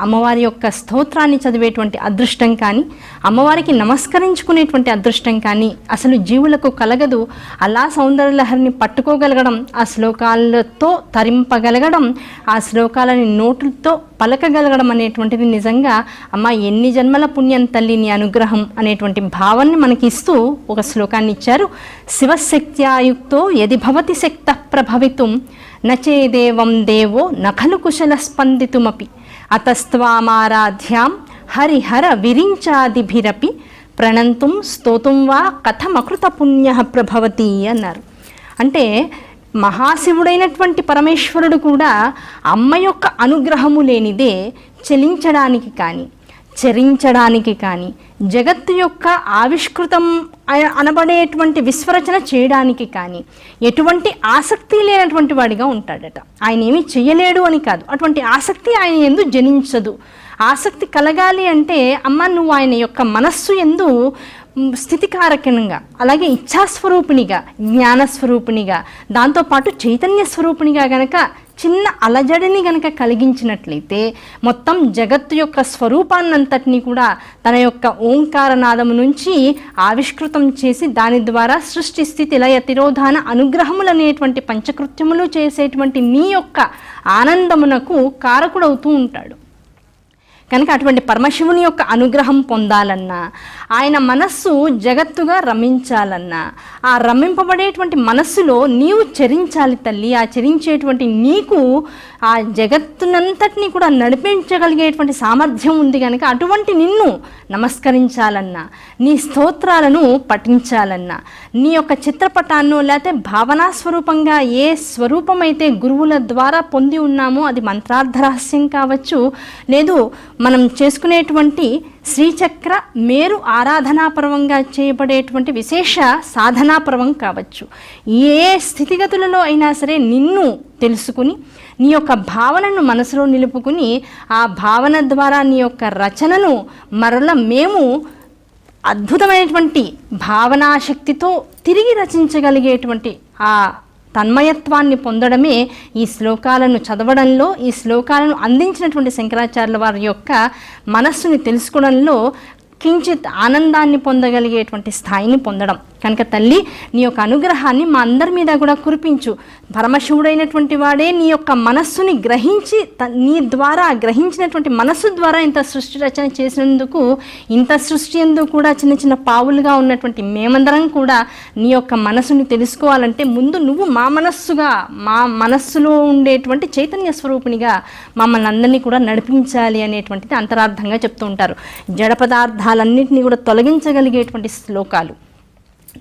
అమ్మవారి యొక్క స్తోత్రాన్ని చదివేటువంటి అదృష్టం కానీ అమ్మవారికి నమస్కరించుకునేటువంటి అదృష్టం కానీ అసలు జీవులకు కలగదు. అలా సౌందర్యలహరిని పట్టుకోగలగడం ఆ శ్లోకాలతో తరింపగలగడం ఆ శ్లోకాలని నోటులతో పలకగలగడం అనేటువంటిది నిజంగా అమ్మ ఎన్ని జన్మల పుణ్యం తల్లి నీ అనుగ్రహం అనేటువంటి భావాన్ని మనకి ఇస్తూ ఒక శ్లోకాన్ని ఇచ్చారు. శివశక్త్యాయుక్తో యది భవతి శక్త ప్రభవితుం నచేదేవం దేవో నఖలు కుశల స్పందితుమపి. అతస్త్వామారాధ్యాం హరిహర విరించాదిభిరపి ప్రణంతుం స్తోతుం వా కథమకృత పుణ్య ప్రభవతి అన్నారు. అంటే మహాశివుడైనటువంటి పరమేశ్వరుడు కూడా అమ్మ యొక్క అనుగ్రహము లేనిదే చెలించడానికి కానీ చరించడానికి కానీ జగత్తు యొక్క ఆవిష్కృతం అనబడేటువంటి విశ్వరచన చేయడానికి కానీ ఎటువంటి ఆసక్తి లేనటువంటి వాడిగా ఉంటాడట. ఆయన ఏమీ చేయలేడు అని కాదు. అటువంటి ఆసక్తి ఆయన ఎందు జనించదు. ఆసక్తి కలగాలి అంటే అమ్మ నువ్వు ఆయన యొక్క మనస్సు ఎందు స్థితికారకంగా అలాగే ఇచ్ఛాస్వరూపిణిగా జ్ఞానస్వరూపిణిగా దాంతోపాటు చైతన్య స్వరూపిణిగా గనక చిన్న అలజడిని గనక కలిగించినట్లయితే మొత్తం జగత్తు యొక్క స్వరూపాన్నంతటినీ కూడా తన యొక్క ఓంకారనాదము నుంచి ఆవిష్కృతం చేసి దాని ద్వారా సృష్టి స్థితి లయ తిరోధాన అనుగ్రహములు అనేటువంటి పంచకృత్యములు చేసేటువంటి నీ యొక్క ఆనందమునకు కారకుడవుతూ ఉంటాడు. కనుక అటువంటి పరమశివుని యొక్క అనుగ్రహం పొందాలన్నా ఆయన మనస్సు జగత్తుగా రమించాలన్నా. ఆ రమింపబడేటువంటి మనస్సులో నీవు చరించాలి తల్లి. ఆ చరించేటువంటి నీకు ఆ జగత్తునంతటినీ కూడా నడిపించగలిగేటువంటి సామర్థ్యం ఉంది కనుక అటువంటి నిన్ను నమస్కరించాలన్నా. నీ స్తోత్రాలను పఠించాలన్నా. నీ యొక్క చిత్రపటాన్నో లేకపోతే భావనా స్వరూపంగా ఏ స్వరూపమైతే గురువుల ద్వారా పొంది ఉన్నామో అది మంత్రార్థ రహస్యం కావచ్చు. లేదు మనం చేసుకునేటువంటి శ్రీచక్ర మేరు ఆరాధనాపర్వంగా చేయబడేటువంటి విశేష సాధనాపర్వం కావచ్చు. ఏ స్థితిగతులలో అయినా సరే నిన్ను తెలుసుకుని నీ యొక్క భావనను మనసులో నిలుపుకుని ఆ భావన ద్వారా నీ యొక్క రచనను మరల మేము అద్భుతమైనటువంటి భావనాశక్తితో తిరిగి రచించగలిగేటువంటి ఆ తన్మయత్వాన్ని పొందడమే ఈ శ్లోకాలను చదవడంలో ఈ శ్లోకాలను అందించినటువంటి శంకరాచార్యుల వారి యొక్క మనస్సుని తెలుసుకోవడంలో కించిత్ ఆనందాన్ని పొందగలిగేటువంటి స్థాయిని పొందడం. కనుక తల్లి నీ యొక్క అనుగ్రహాన్ని మా అందరి మీద కూడా కురిపించు. పరమశివుడైనటువంటి వాడే నీ యొక్క మనస్సుని గ్రహించి త- నీ ద్వారా గ్రహించినటువంటి మనస్సు ద్వారా ఇంత సృష్టి రచన చేసినందుకు ఇంత సృష్టి ఎందు కూడా చిన్న చిన్న పావులుగా ఉన్నటువంటి మేమందరం కూడా నీ యొక్క మనసుని తెలుసుకోవాలంటే ముందు నువ్వు మా మనస్సుగా మా మనస్సులో ఉండేటువంటి చైతన్య స్వరూపిణిగా మమ్మల్ని అందరినీ కూడా నడిపించాలి అనేటువంటిది అంతరార్థంగా చెప్తూ ఉంటారు. జడ పదార్థాలన్నింటినీ కూడా తొలగించగలిగేటువంటి శ్లోకాలు.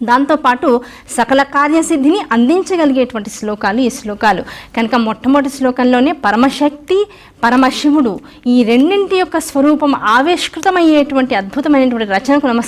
దాంతోపాటు సకల కార్యసిద్ధిని అందించగలిగేటువంటి శ్లోకాలు ఈ శ్లోకాలు. కనుక మొట్టమొదటి శ్లోకంలోనే పరమశక్తి పరమశివుడు ఈ రెండింటి యొక్క స్వరూపం ఆవిష్కృతమయ్యేటువంటి అద్భుతమైనటువంటి రచనకు నమస్కారం.